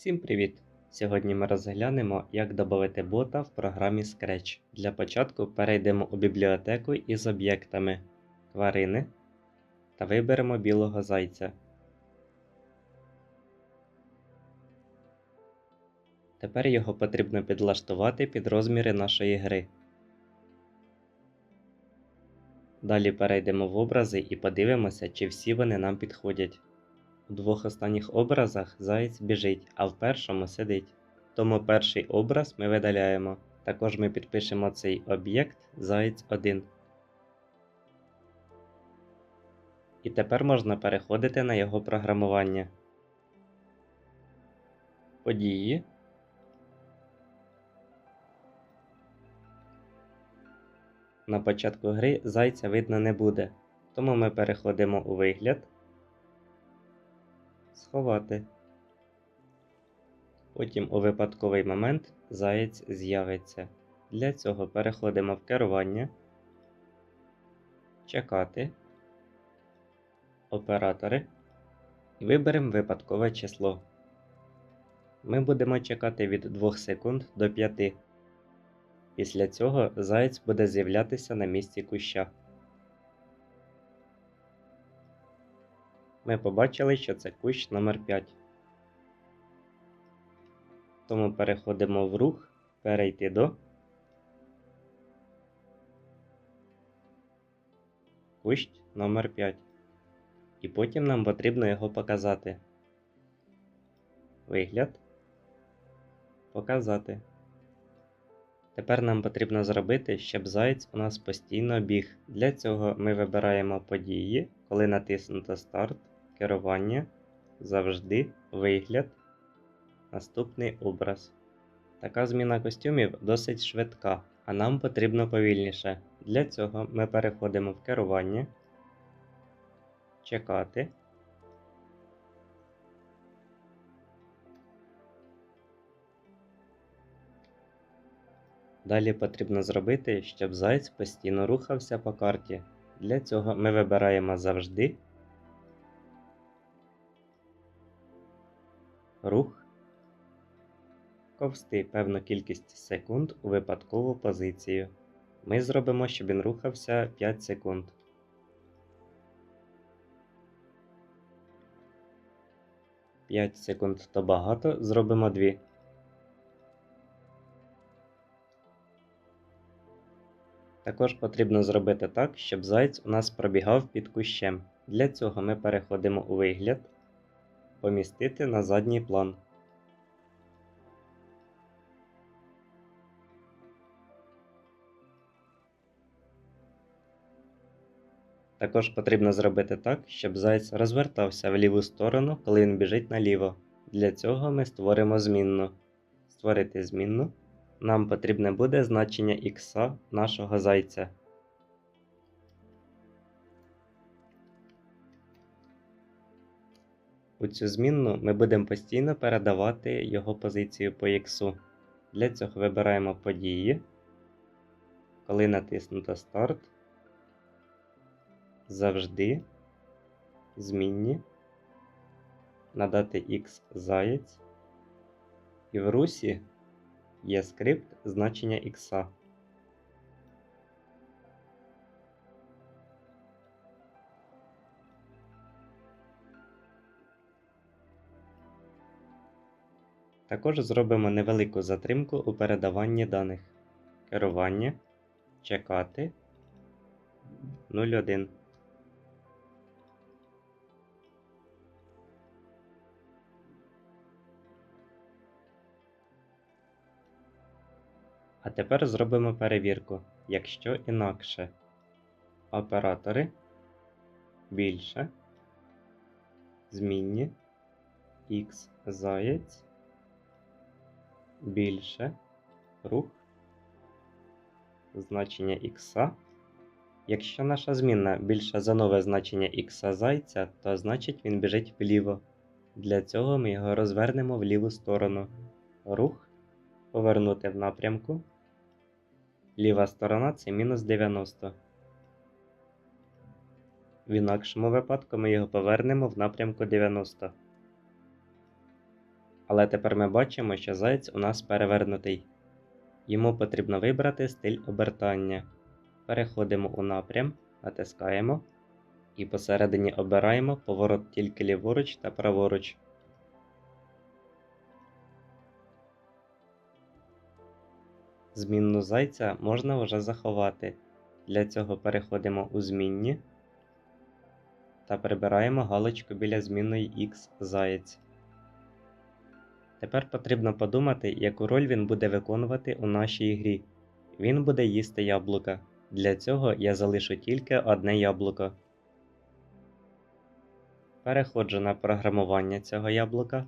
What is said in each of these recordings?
Всім привіт! Сьогодні ми розглянемо, як додати бота в програмі Scratch. Для початку перейдемо у бібліотеку із об'єктами тварини та виберемо білого зайця. Тепер його потрібно підлаштувати під розміри нашої гри. Далі перейдемо в образи і подивимося, чи всі вони нам підходять. У двох останніх образах заєць біжить, а в першому сидить. Тому перший образ ми видаляємо. Також ми підпишемо цей об'єкт заєць 1. І тепер можна переходити на його програмування. Події. На початку гри зайця видно не буде, тому ми переходимо у вигляд. Сховати. Потім у випадковий момент заєць з'явиться. Для цього переходимо в керування, чекати, оператори і виберемо випадкове число. Ми будемо чекати від 2 секунд до 5. Після цього заєць буде з'являтися на місці куща. Ми побачили, що це кущ номер 5 Тому переходимо в рух, перейти до кущ номер 5 І потім нам потрібно його показати. Вигляд. Показати. Тепер нам потрібно зробити, щоб заєць у нас постійно біг. Для цього ми вибираємо події, коли натиснуто старт, керування, завжди, вигляд, наступний образ. Така зміна костюмів досить швидка, а нам потрібно повільніше. Для цього ми переходимо в керування, чекати. Далі потрібно зробити, щоб зайць постійно рухався по карті. Для цього ми вибираємо завжди рух, ковсти певну кількість секунд у випадкову позицію. Ми зробимо, щоб він рухався 5 секунд. П'ять секунд то багато, зробимо 2. Також потрібно зробити так, щоб заєць у нас пробігав під кущем. Для цього ми переходимо у вигляд, помістити на задній план. Також потрібно зробити так, щоб заєць розвертався в ліву сторону, коли він біжить наліво. Для цього ми створимо змінну. Створити змінну нам потрібне буде значення х нашого зайця. У цю змінну ми будемо постійно передавати його позицію по х. Для цього вибираємо події. Коли натиснуто старт, завжди змінні, надати x заєць і в русі є скрипт значення х. Також зробимо невелику затримку у передаванні даних. Керування, чекати 01. А тепер зробимо перевірку, якщо інакше. Оператори більше. Змінні X заєць більше рух значення х. Якщо наша змінна більша за нове значення х зайця, то значить він біжить вліво. Для цього ми його розвернемо в ліву сторону. Рух повернути в напрямку. Ліва сторона це мінус 90. В інакшому випадку ми його повернемо в напрямку 90. Але тепер ми бачимо, що заєць у нас перевернутий. Йому потрібно вибрати стиль обертання. Переходимо у напрям, натискаємо і посередині обираємо поворот тільки ліворуч та праворуч. Змінну зайця можна вже заховати. Для цього переходимо у змінні та прибираємо галочку біля змінної X заєць. Тепер потрібно подумати, яку роль він буде виконувати у нашій грі. Він буде їсти яблука. Для цього я залишу тільки одне яблуко. Переходжу на програмування цього яблука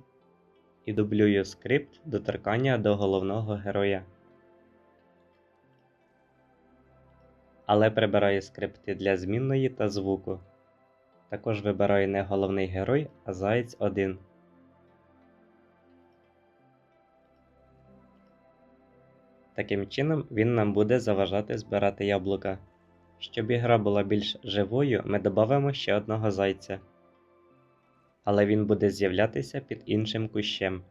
і дублюю скрипт доторкання до головного героя. Але прибираю скрипти для змінної та звуку. Також вибираю не головний герой, а заєць 1. Таким чином він нам буде заважати збирати яблука. Щоб ігра була більш живою, ми додамо ще одного зайця. Але він буде з'являтися під іншим кущем.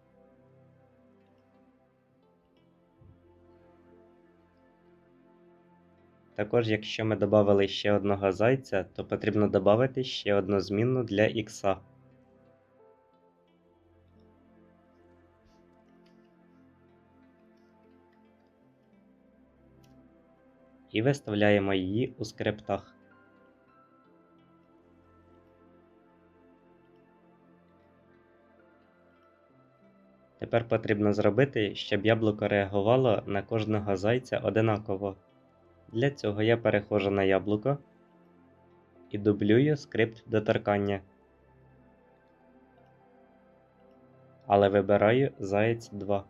Також, якщо ми додали ще одного зайця, то потрібно додати ще одну змінну для ікса. І виставляємо її у скриптах. Тепер потрібно зробити, щоб яблуко реагувало на кожного зайця одинаково. Для цього я переходжу на яблуко і дублюю скрипт доторкання. Але вибираю заєць 2.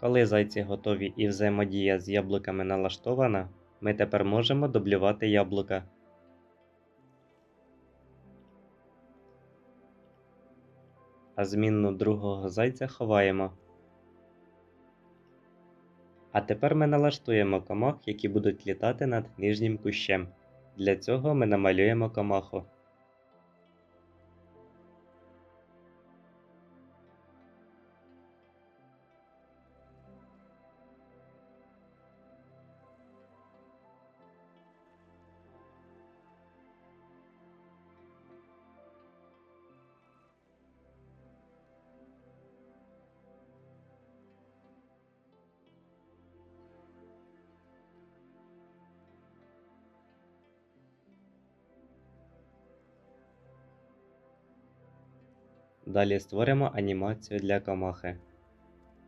Коли зайці готові і взаємодія з яблуками налаштована, ми тепер можемо дублювати яблука. А змінну другого зайця ховаємо. А тепер ми налаштуємо комах, які будуть літати над нижнім кущем. Для цього ми намалюємо комаху. Далі створимо анімацію для комахи.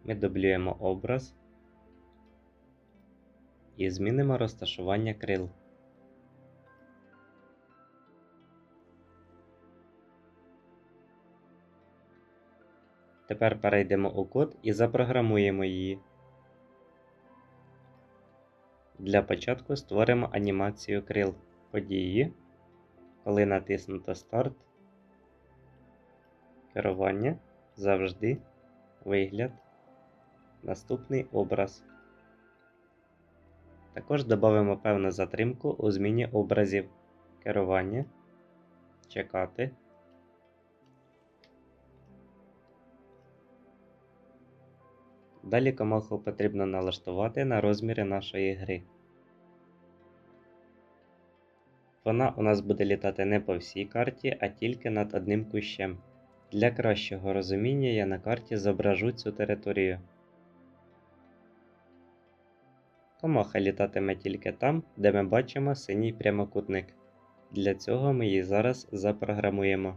Ми дублюємо образ і змінимо розташування крил. Тепер перейдемо у код і запрограмуємо її. Для початку створимо анімацію крил події, коли натиснуто старт керування, завжди, вигляд, наступний образ. Також додамо певну затримку у зміні образів керування, чекати. Далі комаху потрібно налаштувати на розміри нашої гри. Вона у нас буде літати не по всій карті, а тільки над одним кущем. Для кращого розуміння я на карті зображу цю територію. Комаха літатиме тільки там, де ми бачимо синій прямокутник. Для цього ми її зараз запрограмуємо.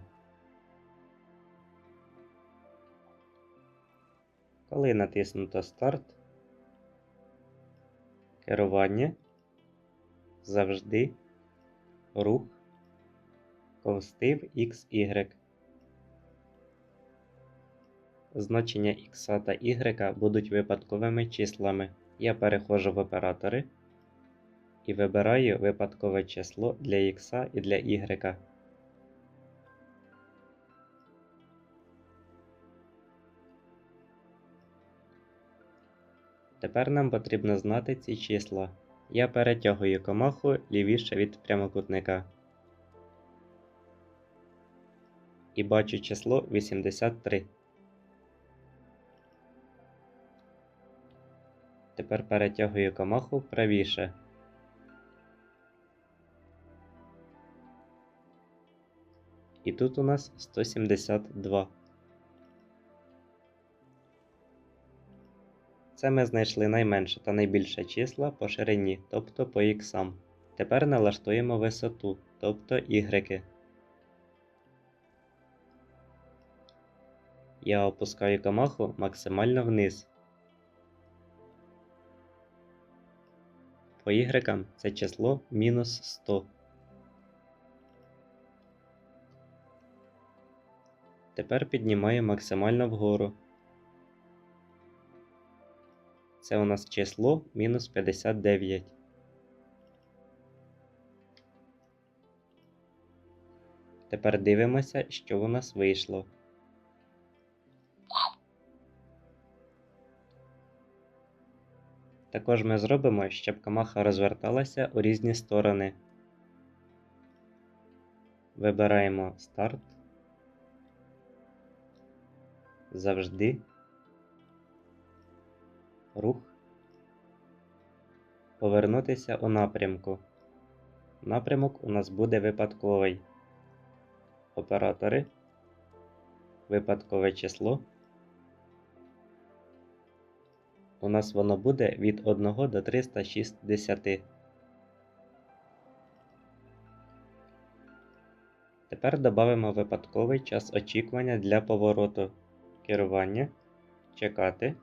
Коли натиснуто старт, керування, завжди, рух, ковстив XY. Значення X та Y будуть випадковими числами. Я переходжу в оператори і вибираю випадкове число для X і для Y. Тепер нам потрібно знати ці числа. Я перетягую комаху лівіше від прямокутника. і бачу число 83. Тепер перетягую комаху правіше. І тут у нас 172. Це ми знайшли найменше та найбільше числа по ширині, тобто по іксам. Тепер налаштуємо висоту, тобто ігреки. Я опускаю камаху максимально вниз. По ігрекам це число мінус 100. Тепер піднімаю максимально вгору. Це у нас число мінус 59. Тепер дивимося, що у нас вийшло. Також ми зробимо, щоб камаха розверталася у різні сторони. Вибираємо старт. Завжди. Рух. Повернутися у напрямку. Напрямок у нас буде випадковий. Оператори. Випадкове число. У нас воно буде від 1 до 360. Тепер додамо випадковий час очікування для повороту. Керування. Чекати.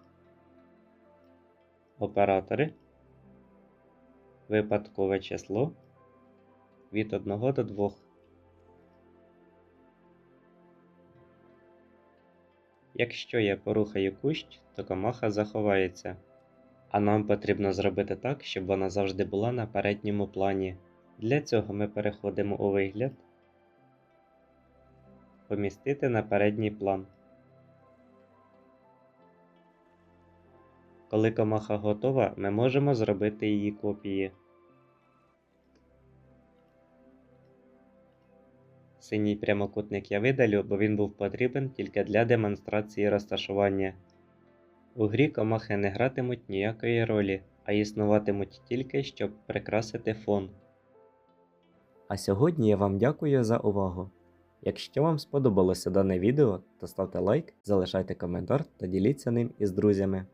Оператори. Випадкове число від 1 до 2. Якщо я порухаю кущ, то комаха заховається. А нам потрібно зробити так, щоб вона завжди була на передньому плані. Для цього ми переходимо у вигляд, помістити на передній план. Коли комаха готова, ми можемо зробити її копії. Синій прямокутник я видалю, бо він був потрібен тільки для демонстрації розташування. У грі комахи не гратимуть ніякої ролі, а існуватимуть тільки, щоб прикрасити фон. А сьогодні я вам дякую за увагу. Якщо вам сподобалося дане відео, то ставте лайк, залишайте коментар та діліться ним із друзями.